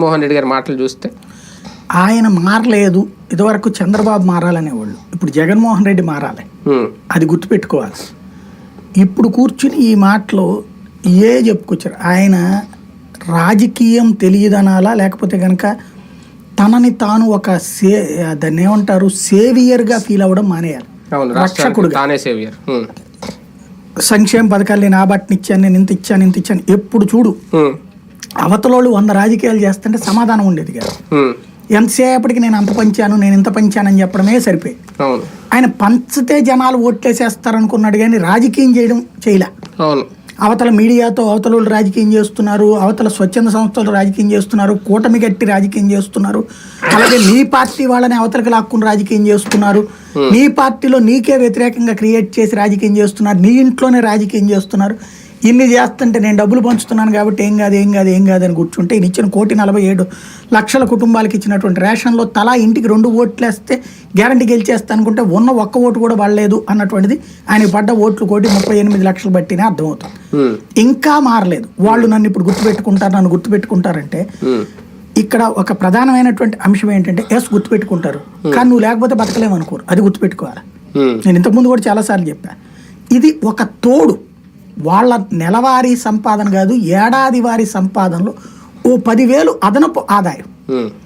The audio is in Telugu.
మోహన్ రెడ్డి గారి మాటలు చూస్తే? ఆయన మారలేదు. ఇదివరకు చంద్రబాబు మారాలనేవాళ్ళు. ఇప్పుడు జగన్మోహన్ రెడ్డి మారాలి. అది గుర్తుపెట్టుకోవాలి. ఇప్పుడు కూర్చుని ఈ మాటలు ఏ చెప్పుకొచ్చారు? ఆయన రాజకీయం తెలియదనాలా? లేకపోతే కనుక తనని తాను ఒక సే దాన్ని ఏమంటారు? సేవియర్గా ఫీల్ అవ్వడం మానేయాలి. ఉమ్, సంక్షేమ పథకాలు నేను ఆ బట్టని ఇచ్చాను నేను ఇంత ఇచ్చాను ఇంత ఇచ్చాను. ఎప్పుడు చూడు. అవతలోళ్ళు వంద రాజకీయాలు చేస్తుంటే సమాధానం ఉండేది కదా. ఎంతసేపటికి నేను అంత పంచాను నేను ఇంత పంచానని చెప్పడమే సరిపోయి ఆయన పంచితే జనాలు ఓట్లేసేస్తారనుకున్నాడు కానీ రాజకీయం చేయడం చేయలే. అవతల మీడియాతో అవతల వాళ్ళు రాజకీయం చేస్తున్నారు అవతల స్వచ్ఛంద సంస్థలు రాజకీయం చేస్తున్నారు కూటమి గట్టి రాజకీయం చేస్తున్నారు అలాగే నీ పార్టీ వాళ్ళని అవతలకి లాక్కుని రాజకీయం చేస్తున్నారు. నీ పార్టీలో నీకే వ్యతిరేకంగా క్రియేట్ చేసి రాజకీయం చేస్తున్నారు నీ ఇంట్లోనే రాజకీయం చేస్తున్నారు. ఇన్ని చేస్తుంటే నేను డబ్బులు పంచుతున్నాను కాబట్టి ఏం కాదు ఏం కాదు ఏం కాదు అని కూర్చుంటే ఈయన ఇచ్చిన కోటి నలభై ఏడు లక్షల కుటుంబాలకు ఇచ్చినటువంటి రేషన్లో తలా ఇంటికి రెండు ఓట్లు వేస్తే గ్యారంటీ గెలిచేస్తా అనుకుంటే ఉన్న ఒక్క ఓటు కూడా పడలేదు అన్నటువంటిది ఆయన పడ్డ ఓట్లు కోటి ముప్పై ఎనిమిది లక్షలు బట్టినే అర్థమవుతుంది. ఇంకా మారలేదు. వాళ్ళు నన్ను ఇప్పుడు గుర్తుపెట్టుకుంటారు నన్ను గుర్తుపెట్టుకుంటారంటే ఇక్కడ ఒక ప్రధానమైనటువంటి అంశం ఏంటంటే ఎస్ గుర్తుపెట్టుకుంటారు. కానీ నువ్వు లేకపోతే బతకలేము అనుకోరు అది గుర్తుపెట్టుకోవాలి. నేను ఇంతకుముందు కూడా చాలాసార్లు చెప్పా. ఇది ఒక తోడు. వాళ్ళ నెలవారీ సంపాదన కాదు ఏడాది వారి సంపాదనలో ఓ పదివేలు అదనపు ఆదాయం.